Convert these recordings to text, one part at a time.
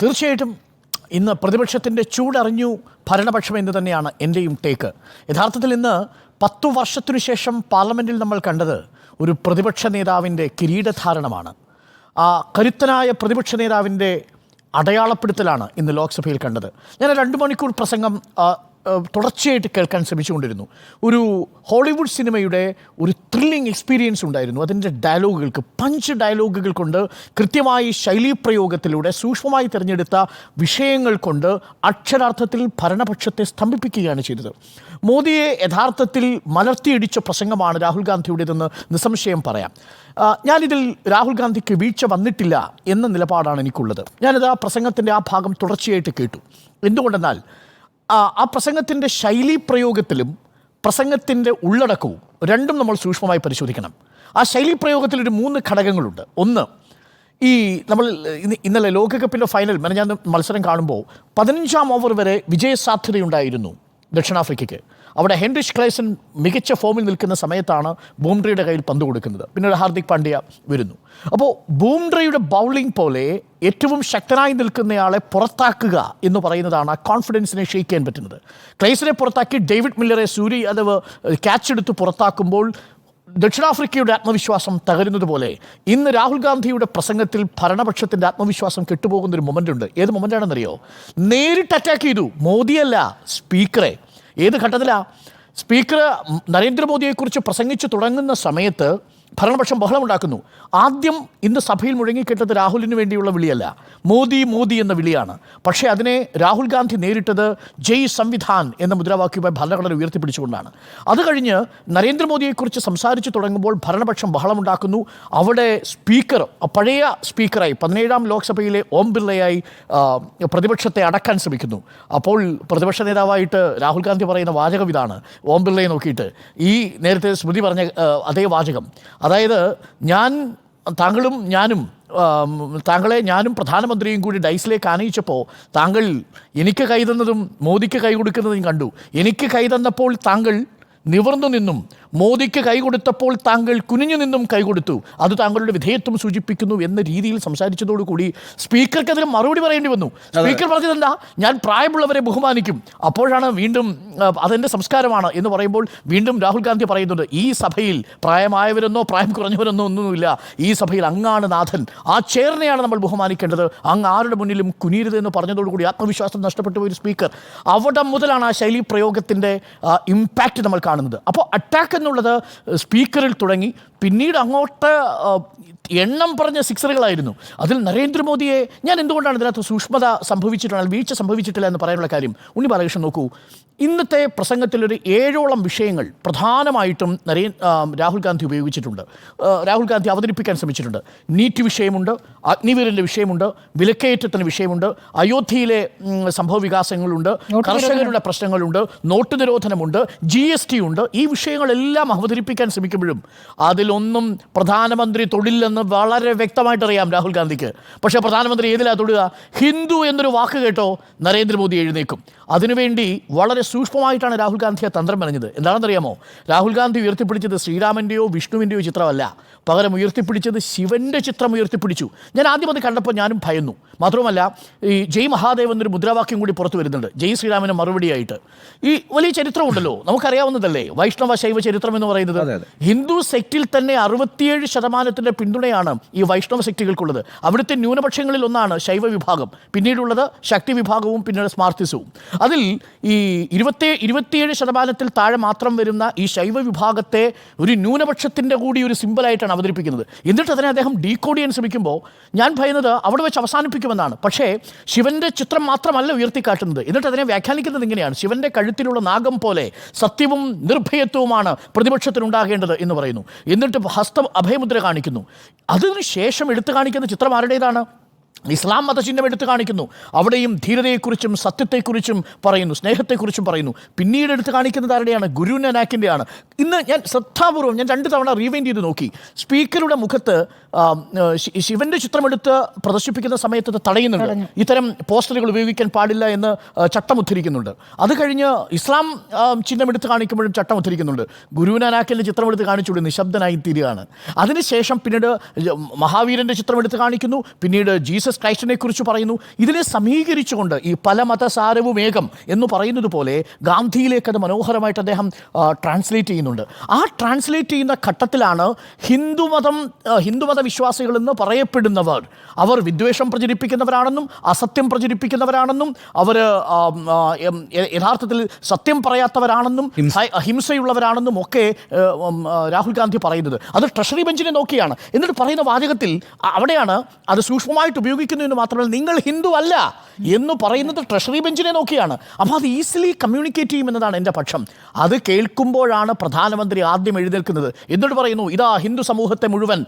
തീർച്ചയായിട്ടും ഇന്ന് പ്രതിപക്ഷത്തിന്റെ ചൂടറിഞ്ഞു ഭരണപക്ഷം എന്ന് തന്നെയാണ് എന്റെയും ടേക്ക് യഥാർത്ഥത്തിൽ ഇന്ന് പത്തു വർഷത്തിനു ശേഷം പാർലമെന്റിൽ നമ്മൾ കണ്ടത് ഒരു പ്രതിപക്ഷ നേതാവിന്റെ കിരീടധാരണമാണ്. ആ കരുത്തനായ പ്രതിപക്ഷ നേതാവിന്റെ അടയാളപ്പെടുത്തലാണ് ഇന്ന് ലോക്സഭയിൽ കണ്ടത്. ഞാൻ രണ്ട് മണിക്കൂർ പ്രസംഗം തുടർച്ചയായിട്ട് കേൾക്കാൻ ശ്രമിച്ചുകൊണ്ടിരുന്നു. ഒരു ഹോളിവുഡ് സിനിമയുടെ ഒരു ത്രില്ലിംഗ് എക്സ്പീരിയൻസ് ഉണ്ടായിരുന്നു. അതിന്റെ ഡയലോഗുകൾക്ക് പഞ്ച് ഡയലോഗുകൾ കൊണ്ട് കൃത്യമായി ശൈലീപ്രയോഗത്തിലൂടെ സൂക്ഷ്മമായി തിരഞ്ഞെടുത്ത വിഷയങ്ങൾ കൊണ്ട് അക്ഷരാർത്ഥത്തിൽ ഭരണപക്ഷത്തെ സ്തംഭിപ്പിക്കുകയാണ് ചെയ്തത്. മോദിയെ യഥാർത്ഥത്തിൽ മലർത്തിയിടിച്ച പ്രസംഗമാണ് രാഹുൽ ഗാന്ധിയുടേതെന്ന് നിസ്സംശയം പറയാം. ഞാനിതിൽ രാഹുൽ ഗാന്ധിക്ക് വീഴ്ച വന്നിട്ടില്ല എന്ന നിലപാടാണ് എനിക്കുള്ളത്. ഞാനിത് ആ പ്രസംഗത്തിന്റെ ആ ഭാഗം തുടർച്ചയായിട്ട് കേട്ടു. എന്തുകൊണ്ടെന്നാൽ ആ പ്രസംഗത്തിന്റെ ശൈലി പ്രയോഗത്തിലും പ്രസംഗത്തിന്റെ ഉള്ളടക്കവും രണ്ടും നമ്മൾ സൂക്ഷ്മമായി പരിശോധിക്കണം. ആ ശൈലി പ്രയോഗത്തിൽ ഒരു മൂന്ന് ഘടകങ്ങളുണ്ട്. ഒന്ന് ഈ നമ്മൾ ഇന്ന് ഇന്നലെ ലോകകപ്പിന്റെ ഫൈനൽ മെനഞ്ഞാന്ന് മത്സരം കാണുമ്പോൾ പതിനഞ്ചാം ഓവർ വരെ വിജയസാധ്യതയുണ്ടായിരുന്നു ദക്ഷിണാഫ്രിക്കയ്ക്ക്. അവിടെ ഹെൻറിഷ് ക്ലൈസൺ മികച്ച ഫോമിൽ നിൽക്കുന്ന സമയത്താണ് ബൂംഡ്രയുടെ കയ്യിൽ പന്ത് കൊടുക്കുന്നത്. പിന്നീട് ഹാർദിക് പാണ്ഡ്യ വരുന്നു. അപ്പോൾ ബൂംഡ്രയുടെ ബൗളിംഗ് പോലെ ഏറ്റവും ശക്തനായി നിൽക്കുന്നയാളെ പുറത്താക്കുക എന്ന് പറയുന്നതാണ് ആ കോൺഫിഡൻസിനെ ഷെയ്ക്ക് ചെയ്യാൻ പറ്റുന്നത്. ക്ലൈസനെ പുറത്താക്കി ഡേവിഡ് മില്ലറെ സൂര്യ യാദവ് ക്യാച്ച് എടുത്ത് പുറത്താക്കുമ്പോൾ ദക്ഷിണാഫ്രിക്കയുടെ ആത്മവിശ്വാസം തകരുന്നത് പോലെ ഇന്ന് രാഹുൽ ഗാന്ധിയുടെ പ്രസംഗത്തിൽ ഭരണപക്ഷത്തിന്റെ ആത്മവിശ്വാസം കെട്ടുപോകുന്ന ഒരു മൊമെന്റ് ഉണ്ട്. ഏത് മൊമെന്റ് ആണെന്നറിയോ? നേരിട്ട് അറ്റാക്ക് ചെയ്തു. മോദിയല്ല സ്പീക്കറെ ഏത് ഘട്ടത്തിലാണ് സ്പീക്കർ നരേന്ദ്രമോദിയെക്കുറിച്ച് പ്രസംഗിച്ചു തുടങ്ങുന്ന സമയത്ത് ഭരണപക്ഷം ബഹളമുണ്ടാക്കുന്നു. ആദ്യം ഇന്ന് സഭയിൽ മുഴങ്ങിക്കെട്ടത് രാഹുലിന് വേണ്ടിയുള്ള വിളിയല്ല. മോദി മോദി എന്ന വിളിയാണ്. പക്ഷേ അതിനെ രാഹുൽ ഗാന്ധി നേരിട്ടത് ജയ് സംവിധാൻ എന്ന മുദ്രാവാക്യവുമായി ഭരണഘടന ഉയർത്തിപ്പിടിച്ചുകൊണ്ടാണ്. അത് കഴിഞ്ഞ് നരേന്ദ്രമോദിയെക്കുറിച്ച് സംസാരിച്ചു തുടങ്ങുമ്പോൾ ഭരണപക്ഷം ബഹളമുണ്ടാക്കുന്നു. അവിടെ സ്പീക്കർ പഴയ സ്പീക്കറായി പതിനേഴാം ലോക്സഭയിലെ ഓം ബിർളയായി പ്രതിപക്ഷത്തെ അടക്കാൻ ശ്രമിക്കുന്നു. അപ്പോൾ പ്രതിപക്ഷ നേതാവായിട്ട് രാഹുൽ ഗാന്ധി പറയുന്ന വാചകം ഇതാണ്. ഓം ബിർളയെ നോക്കിയിട്ട്. ഈ നേരത്തെ സ്മൃതി പറഞ്ഞ അതേ വാചകം. അതായത് ഞാൻ താങ്കളും ഞാനും താങ്കളെ ഞാനും പ്രധാനമന്ത്രിയും കൂടി ഡൈസിലേക്ക് ആനയിച്ചപ്പോൾ താങ്കൾ എനിക്ക് കൈ തന്നതും മോദിക്ക് കൈ കൊടുക്കുന്നതും കണ്ടു. എനിക്ക് കൈ തന്നപ്പോൾ താങ്കൾ നിവർന്നു നിന്നും മോദിക്ക് കൈ കൊടുത്തപ്പോൾ താങ്കൾ കുനിഞ്ഞു നിന്നും കൈ കൊടുത്തു. അത് താങ്കളുടെ വിധേയത്വം സൂചിപ്പിക്കുന്നു എന്ന രീതിയിൽ സംസാരിച്ചതോടുകൂടി സ്പീക്കർക്ക് അതിന് മറുപടി പറയേണ്ടി വന്നു. സ്പീക്കർ പറഞ്ഞത് എന്താ ഞാൻ പ്രായമുള്ളവരെ ബഹുമാനിക്കും. അപ്പോഴാണ് വീണ്ടും അതെന്റെ സംസ്കാരമാണ് എന്ന് പറയുമ്പോൾ വീണ്ടും രാഹുൽ ഗാന്ധി പറയുന്നുണ്ട് ഈ സഭയിൽ പ്രായമായവരെന്നോ പ്രായം കുറഞ്ഞവരെന്നോ ഒന്നുമില്ല. ഈ സഭയിൽ അങ്ങാണ് നാഥൻ. ആ ചേർന്നയാണ് നമ്മൾ ബഹുമാനിക്കേണ്ടത്. അങ്ങ് ആരുടെ മുന്നിലും കുനിയരുത് എന്ന് പറഞ്ഞതോടുകൂടി ആത്മവിശ്വാസം നഷ്ടപ്പെട്ടു പോയ സ്പീക്കർ. അവിടെ മുതലാണ് ആ ശൈലി പ്രയോഗത്തിന്റെ ഇമ്പാക്റ്റ് നമ്മൾ കാണുന്നത്. അപ്പോൾ അറ്റാക്ക് എന്നുള്ളത് സ്പീക്കറിൽ തുടങ്ങി. പിന്നീട് അങ്ങോട്ട് എണ്ണം പറഞ്ഞ സിക്സറുകളായിരുന്നു അതിൽ നരേന്ദ്രമോദിയെ ഞാൻ എന്തുകൊണ്ടാണ് ഇതിനകത്ത് സൂക്ഷ്മത സംഭവിച്ചിട്ടുള്ള വീഴ്ച സംഭവിച്ചിട്ടില്ല എന്ന് പറയാനുള്ള കാര്യം? ഉണ്ണി ബാലകൃഷ്ണൻ നോക്കൂ. ഇന്നത്തെ പ്രസംഗത്തിലൊരു ഏഴോളം വിഷയങ്ങൾ പ്രധാനമായിട്ടും നരേ രാഹുൽ ഗാന്ധി ഉപയോഗിച്ചിട്ടുണ്ട്. രാഹുൽ ഗാന്ധി അവതരിപ്പിക്കാൻ ശ്രമിച്ചിട്ടുണ്ട്. നീറ്റ് വിഷയമുണ്ട് അഗ്നിവീരന്റെ വിഷയമുണ്ട് വിലക്കയറ്റത്തിന് വിഷയമുണ്ട് അയോധ്യയിലെ സംഭവ വികാസങ്ങളുണ്ട് കർഷകരുടെ പ്രശ്നങ്ങളുണ്ട് നോട്ട് നിരോധനമുണ്ട് ജി എസ് ടി ഉണ്ട്? ഈ വിഷയങ്ങളെല്ലാം അവതരിപ്പിക്കാൻ ശ്രമിക്കുമ്പോഴും അതിലൊന്നും പ്രധാനമന്ത്രി തൊടില്ലെന്ന് വളരെ വ്യക്തമായിട്ട് അറിയാം രാഹുൽ ഗാന്ധിക്ക്. പക്ഷേ പ്രധാനമന്ത്രി ഏതിലാ തൊടുക? ഹിന്ദു എന്നൊരു വാക്ക് കേട്ടോ നരേന്ദ്രമോദി എഴുന്നേക്കും അതിനുവേണ്ടി വളരെ സൂക്ഷ്മമായിട്ടാണ് രാഹുൽ ഗാന്ധിയെ തന്ത്രം മെനഞ്ഞത്. എന്താണെന്നറിയാമോ? രാഹുൽ ഗാന്ധി ഉയർത്തിപ്പിടിച്ചത് ശ്രീരാമന്റെയോ വിഷ്ണുവിന്റെയോ ചിത്രമല്ല. പകരം ഉയർത്തിപ്പിടിച്ചത് ശിവന്റെ ചിത്രം ഉയർത്തിപ്പിടിച്ചു. ഞാൻ ആദ്യം അത് കണ്ടപ്പോൾ ഞാനും ഭയന്നു. മാത്രമല്ല ഈ ജയ് മഹാദേവ് എന്നൊരു മുദ്രാവാക്യം കൂടി പുറത്തു വരുന്നുണ്ട്. ജയ് ശ്രീരാമന് മറുപടിയായിട്ട്. ഈ വലിയ ചരിത്രമുണ്ടല്ലോ. നമുക്കറിയാവുന്നതല്ലേ? വൈഷ്ണവ ശൈവ ചരിത്രം എന്ന് പറയുന്നത് ഹിന്ദു സെക്റ്റിൽ തന്നെ അറുപത്തിയേഴ് ശതമാനത്തിന്റെ പിന്തുണയാണ് ഈ വൈഷ്ണവ സെക്റ്റുകൾക്കുള്ളത്. അവിടുത്തെ ന്യൂനപക്ഷങ്ങളിൽ ഒന്നാണ് ശൈവ വിഭാഗം. പിന്നീടുള്ളത് ശക്തി വിഭാഗവും പിന്നീട് സ്മാർത്തിസവും. അതിൽ ഈ ഇരുപത്തി ഇരുപത്തിയേഴ് ശതമാനത്തിൽ താഴെ മാത്രം വരുന്ന ഈ ശൈവ വിഭാഗത്തെ ഒരു ന്യൂനപക്ഷത്തിന്റെ കൂടി ഒരു സിമ്പിളായിട്ടാണ് അവതരിപ്പിക്കുന്നത്. എന്നിട്ട് അതിനെ അദ്ദേഹം ഡീകോഡ് ചെയ്യാൻ ശ്രമിക്കുമ്പോൾ ഞാൻ ഭയന്നത് അവിടെ വെച്ച് അവസാനിപ്പിക്കുമെന്നാണ്. പക്ഷേ ശിവന്റെ ചിത്രം മാത്രമല്ല ഉയർത്തിക്കാട്ടുന്നത്. എന്നിട്ട് അതിനെ വ്യാഖ്യാനിക്കുന്നത് ഇങ്ങനെയാണ്. ശിവന്റെ കഴുത്തിലുള്ള നാഗം പോലെ സത്യവും നിർഭയത്വവുമാണ് പ്രതിപക്ഷത്തിനുണ്ടാകേണ്ടത് എന്ന് പറയുന്നു. എന്നിട്ട് ഹസ്ത അഭയമുദ്ര കാണിക്കുന്നു. അതിനു ശേഷം എടുത്തു കാണിക്കുന്ന ചിത്രം ആരുടേതാണ്? ഇസ്ലാം മതചിഹ്നം എടുത്തു കാണിക്കുന്നു. അവിടെയും ധീരതയെക്കുറിച്ചും സത്യത്തെക്കുറിച്ചും പറയുന്നു. സ്നേഹത്തെക്കുറിച്ചും പറയുന്നു. പിന്നീട് എടുത്തു കാണിക്കുന്നത് ആരുടെയാണ്? ഗുരു നാനാക്കിന്റെയാണ് ഇന്ന് ഞാൻ ശ്രദ്ധാപൂർവം ഞാൻ രണ്ട് തവണ റീവൈൻഡ് ചെയ്ത് നോക്കി. സ്പീക്കറുടെ മുഖത്ത് ശിവന്റെ ചിത്രമെടുത്ത് പ്രദർശിപ്പിക്കുന്ന സമയത്ത് തടയുന്നുണ്ട്. ഇത്തരം പോസ്റ്ററുകൾ ഉപയോഗിക്കാൻ പാടില്ല എന്ന് ചട്ടം ഉദ്ധരിക്കുന്നുണ്ട് അത് കഴിഞ്ഞ് ഇസ്ലാം ചിഹ്നമെടുത്ത് കാണിക്കുമ്പോഴും ചട്ടം ഉദ്ധരിക്കുന്നുണ്ട് ഗുരു ചിത്രമെടുത്ത് കാണിച്ചുകൊണ്ട് നിശബ്ദനായി തീരുകയാണ്. അതിനുശേഷം പിന്നീട് മഹാവീരന്റെ ചിത്രമെടുത്ത് കാണിക്കുന്നു. പിന്നീട് ജീസസ് ക്രൈസ്റ്റിനെ കുറിച്ച് പറയുന്നു. ഇതിനെ സമീകരിച്ചുകൊണ്ട് ഈ പല മതസാരവും ഏകം എന്ന് പറയുന്നത് പോലെ ഗാന്ധിയിലേക്ക് അത് മനോഹരമായിട്ട് അദ്ദേഹം ട്രാൻസ്ലേറ്റ് ചെയ്യുന്നുണ്ട്. ആ ട്രാൻസ്ലേറ്റ് ചെയ്യുന്ന ഘട്ടത്തിലാണ് ഹിന്ദുമതം ഹിന്ദുമത വിശ്വാസികൾ എന്ന് പറയപ്പെടുന്നവർ. അവർ വിദ്വേഷം പ്രചരിപ്പിക്കുന്നവരാണെന്നും അസത്യം പ്രചരിപ്പിക്കുന്നവരാണെന്നും അവർ യഥാർത്ഥത്തിൽ സത്യം പറയാത്തവരാണെന്നും അഹിംസയുള്ളവരാണെന്നും ഒക്കെ രാഹുൽ ഗാന്ധി പറയുന്നത്. അത് ട്രഷറി ബെഞ്ചിനെ നോക്കിയാണ്. എന്നിട്ട് പറയുന്ന വാചകത്തിൽ അവിടെയാണ് അത് സൂക്ഷ്മമായിട്ട് ഉപയോഗിക്കുന്നു എന്ന് മാത്രമല്ല നിങ്ങൾ ഹിന്ദു അല്ല എന്ന് പറയുന്നത് ട്രഷറി ബെഞ്ചിനെ നോക്കിയാണ്. അപ്പോൾ അത് ഈസിലി കമ്മ്യൂണിക്കേറ്റ് ചെയ്യുമെന്നതാണ് എന്റെ പക്ഷം. അത് കേൾക്കുമ്പോഴാണ് പ്രധാനമന്ത്രി ആദ്യം എഴുന്നേൽക്കുന്നത്. എന്നിട്ട് പറയുന്നു ഇതാ ഹിന്ദു സമൂഹത്തെ മുഴുവൻ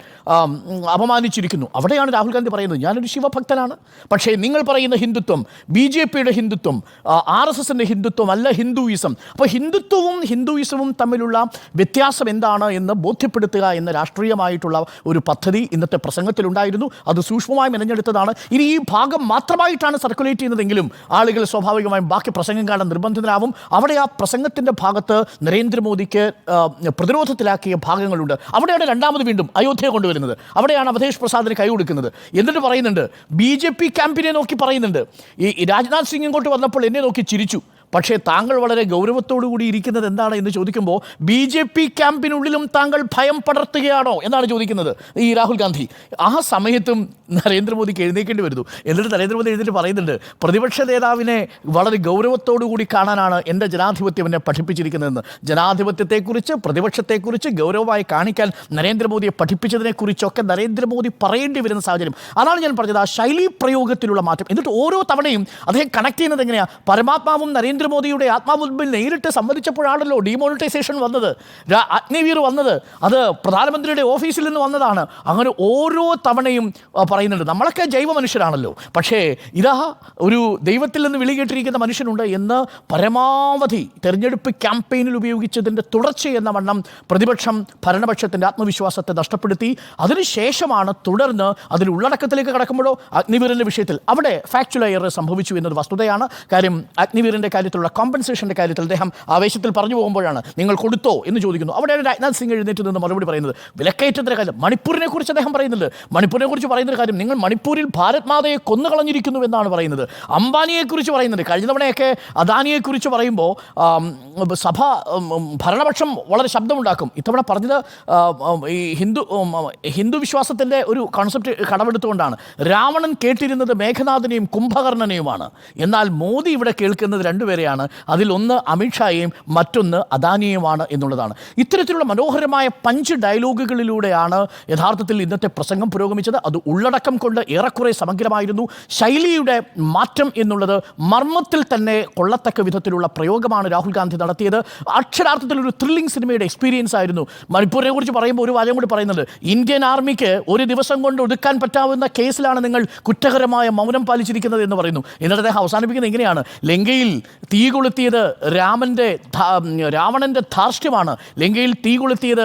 അപമാനിച്ചിരിക്കുന്നു. അവിടെയാണ് രാഹുൽ ഗാന്ധി പറയുന്നത്. ഞാനൊരു ശിവഭക്തനാണ്. പക്ഷേ നിങ്ങൾ പറയുന്ന ഹിന്ദുത്വം ബി ജെ പിയുടെ ഹിന്ദുത്വം ആർ എസ് എസിന്റെ ഹിന്ദുത്വം അല്ല ഹിന്ദുയിസം. അപ്പോൾ ഹിന്ദുത്വവും ഹിന്ദുയിസവും തമ്മിലുള്ള വ്യത്യാസം എന്താണ് എന്ന് ബോധ്യപ്പെടുത്തുക എന്ന രാഷ്ട്രീയമായിട്ടുള്ള ഒരു പദ്ധതി ഇന്നത്തെ പ്രസംഗത്തിലുണ്ടായിരുന്നു. അത് സൂക്ഷ്മമായി മെനഞ്ഞെടുത്തതാണ്. ഇനി ഈ ഭാഗം മാത്രമായിട്ടാണ് സർക്കുലേറ്റ് ചെയ്യുന്നതെങ്കിലും ആളുകൾ സ്വാഭാവികമായും ബാക്കി പ്രസംഗം കാണാൻ നിർബന്ധിതരാവും അവിടെ ആ പ്രസംഗത്തിന്റെ ഭാഗത്ത് നരേന്ദ്രമോദിക്ക് പ്രതിരോധത്തിലാക്കിയ ഭാഗങ്ങളുണ്ട്. അവിടെയാണ് രണ്ടാമത് വീണ്ടും അയോധ്യ കൊണ്ടുവരുന്നത്. അവിടെയാണ് അവധേഷ് പ്രസാദിന് കൈ കൊടുക്കുന്നത്. എന്നിട്ട് പറയുന്നുണ്ട് ബി ജെ പി ക്യാമ്പിനെ നോക്കി പറയുന്നുണ്ട്. ഈ രാജ്നാഥ് സിംഗ് ഇങ്ങോട്ട് വന്നപ്പോൾ എന്നെ നോക്കി ചിരിച്ചു. പക്ഷേ താങ്കൾ വളരെ ഗൗരവത്തോടു കൂടി ഇരിക്കുന്നത് എന്താണ് എന്ന് ചോദിക്കുമ്പോൾ ബി ജെ പി ക്യാമ്പിനുള്ളിലും താങ്കൾ ഭയം പടർത്തുകയാണോ എന്നാണ് ചോദിക്കുന്നത് ഈ രാഹുൽ ഗാന്ധി. ആ സമയത്തും നരേന്ദ്രമോദിക്ക് എഴുന്നേക്കേണ്ടി വരുന്നു. എന്നിട്ട് നരേന്ദ്രമോദി എഴുന്നേറ്റ് പറയുന്നുണ്ട് പ്രതിപക്ഷ നേതാവിനെ വളരെ ഗൗരവത്തോടു കൂടി കാണാനാണ് എന്റെ ജനാധിപത്യം എന്നെ പഠിപ്പിച്ചിരിക്കുന്നതെന്ന്. ജനാധിപത്യത്തെക്കുറിച്ച് പ്രതിപക്ഷത്തെക്കുറിച്ച് ഗൗരവമായി കാണിക്കാൻ നരേന്ദ്രമോദിയെ പഠിപ്പിച്ചതിനെക്കുറിച്ചൊക്കെ നരേന്ദ്രമോദി പറയേണ്ടി വരുന്ന സാഹചര്യം. അതാണ് ഞാൻ പറഞ്ഞത് ആ ശൈലി പ്രയോഗത്തിലുള്ള മാറ്റം. എന്നിട്ട് ഓരോ തവണയും അദ്ദേഹം കണക്ട് ചെയ്യുന്നത് എങ്ങനെയാണ് പരമാത്മാവും നരേന്ദ്രമോദിയുടെ ആത്മാവുദ്ബിൽ നേരിട്ട് സംബന്ധിച്ചപ്പോഴാണല്ലോ ഡിമോണിറ്റൈസേഷൻ വന്നത്. അഗ്നിവീർ വന്നത്. അത് പ്രധാനമന്ത്രിയുടെ ഓഫീസിൽ നിന്ന് വന്നതാണ്. അങ്ങനെ ഓരോ തവണയും പറയുന്നുണ്ട്. നമ്മളൊക്കെ ജൈവ മനുഷ്യരാണല്ലോ പക്ഷേ ഇതാ ഒരു ദൈവത്തിൽ നിന്ന് വിളി കേട്ടിരിക്കുന്ന മനുഷ്യനുണ്ട് എന്ന് പരമാവധി തെരഞ്ഞെടുപ്പ് ക്യാമ്പയിനിൽ ഉപയോഗിച്ചതിന്റെ തുടർച്ചയെന്ന വണ്ണം പ്രതിപക്ഷം ഭരണപക്ഷത്തിന്റെ ആത്മവിശ്വാസത്തെ നഷ്ടപ്പെടുത്തി. അതിനുശേഷമാണ് തുടർന്ന് അതിൽ ഉള്ളടക്കത്തിലേക്ക് കടക്കുമ്പോഴോ അഗ്നിവീറിന്റെ വിഷയത്തിൽ. അവിടെ ഫാക്ച്വൽ എയർ സംഭവിച്ചു എന്നത് വസ്തുതയാണ്. കാര്യം അഗ്നിവീറിന്റെ കാര്യത്തിലുള്ള കോമ്പൻസേഷന്റെ കാര്യത്തിൽ അദ്ദേഹം ആവേശത്തിൽ പറഞ്ഞു പോകുമ്പോഴാണ് നിങ്ങൾ കൊടുത്തോ എന്ന് ചോദിക്കുന്നു. അവിടെയാണ് രാജ്നാഥ് സിംഗ് എഴുന്നേറ്റ് നിന്ന് മറുപടി പറയുന്നത്. വിലക്കയറ്റത്തിന്റെ കാര്യം മണിപ്പൂരിനെ കുറിച്ച് അദ്ദേഹം പറയുന്നുണ്ട്. മണിപ്പൂരിനെ കുറിച്ച് പറയുന്ന കാര്യം നിങ്ങൾ മണിപ്പൂരിൽ ഭാരത് മാതയെ കൊന്നുകളഞ്ഞിരിക്കുന്നു എന്നാണ് പറയുന്നത്. അംബാനിയെക്കുറിച്ച് പറയുന്നുണ്ട്. കഴിഞ്ഞ തവണയൊക്കെ അദാനിയെക്കുറിച്ച് പറയുമ്പോൾ സഭ ഭരണപക്ഷം വളരെ ശബ്ദമുണ്ടാക്കും. ഇത്തവണ പറഞ്ഞത് ഈ ഹിന്ദു ഹിന്ദു വിശ്വാസത്തിന്റെ ഒരു കോൺസെപ്റ്റ് കടമെടുത്തുകൊണ്ടാണ്. രാവണൻ കേട്ടിരുന്നത് മേഘനാഥനെയും കുംഭകർണനെയുമാണ്. എന്നാൽ മോദി ഇവിടെ കേൾക്കുന്നത് രണ്ടുപേരെയാണ് അതിലൊന്ന് അമിത്ഷായെയും മറ്റൊന്ന് അദാനിയുമാണ് എന്നുള്ളതാണ്. ഇത്തരത്തിലുള്ള മനോഹരമായ പഞ്ച് ഡയലോഗുകളിലൂടെയാണ് യഥാർത്ഥത്തിൽ ഇന്നത്തെ പ്രസംഗം പുരോഗമിച്ചത്. അത് ഉള്ളടക്കം കൊണ്ട് ഏറെക്കുറെ സമഗ്രമായിരുന്നു. ശൈലിയുടെ മാറ്റം എന്നുള്ളത് മർമ്മത്തിൽ തന്നെ കൊള്ളത്തക്ക വിധത്തിലുള്ള പ്രയോഗമാണ് രാഹുൽ ഗാന്ധി നടത്തിയത്. അക്ഷരാർത്ഥത്തിൽ ഒരു ത്രില്ലിംഗ് സിനിമയുടെ എക്സ്പീരിയൻസ് ആയിരുന്നു. മണിപ്പൂരിനെ കുറിച്ച് പറയുമ്പോൾ ഒരു വാചകം കൂടി പറയുന്നത് ഇന്ത്യൻ ആർമിക്ക് ഒരു ദിവസം കൊണ്ട് ഒതുക്കാൻ പറ്റാവുന്ന കേസിലാണ് നിങ്ങൾ കുറ്റകരമായ മൗനം പാലിച്ചിരിക്കുന്നത് എന്ന് പറയുന്നു. എന്നിട്ട് അദ്ദേഹം അവസാനിപ്പിക്കുന്നത് എങ്ങനെയാണ് ലങ്കയിൽ തീ കൊളുത്തിയത് രാമന്റെ രാവണന്റെ ധാർഷ്ട്യമാണ്. ലങ്കയിൽ തീ കൊളുത്തിയത്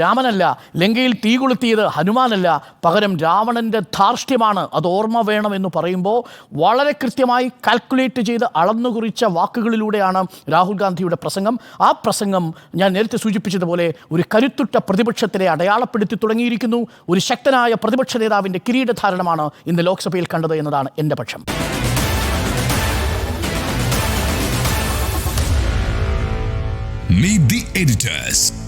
രാമനല്ല. ലങ്കയിൽ തീ കൊളുത്തിയത് ഹനുമാനല്ല. പകരം രാവണന്റെ ധാർഷ്ട്യമാണ്. അത് ഓർമ്മ വേണം എന്ന് പറയുമ്പോൾ വളരെ കൃത്യമായി കാൽക്കുലേറ്റ് ചെയ്ത് അളന്നുകുറിച്ച വാക്കുകളിലൂടെയാണ് രാഹുൽ ഗാന്ധിയുടെ പ്രസംഗം. ആ പ്രസംഗം ഞാൻ നേരത്തെ സൂചിപ്പിച്ചതുപോലെ ഒരു കരുത്തുറ്റ പ്രതിപക്ഷത്തിനെ അടയാളപ്പെടുത്തി തുടങ്ങിയിരിക്കുന്നു. ഒരു ശക്തനായ പ്രതിപക്ഷ നേതാവിന്റെ കിരീടധാരണമാണ് ഇന്ന് ലോക്സഭയിൽ കണ്ടത് എന്നതാണ് എന്റെ പക്ഷം. Meet the editors.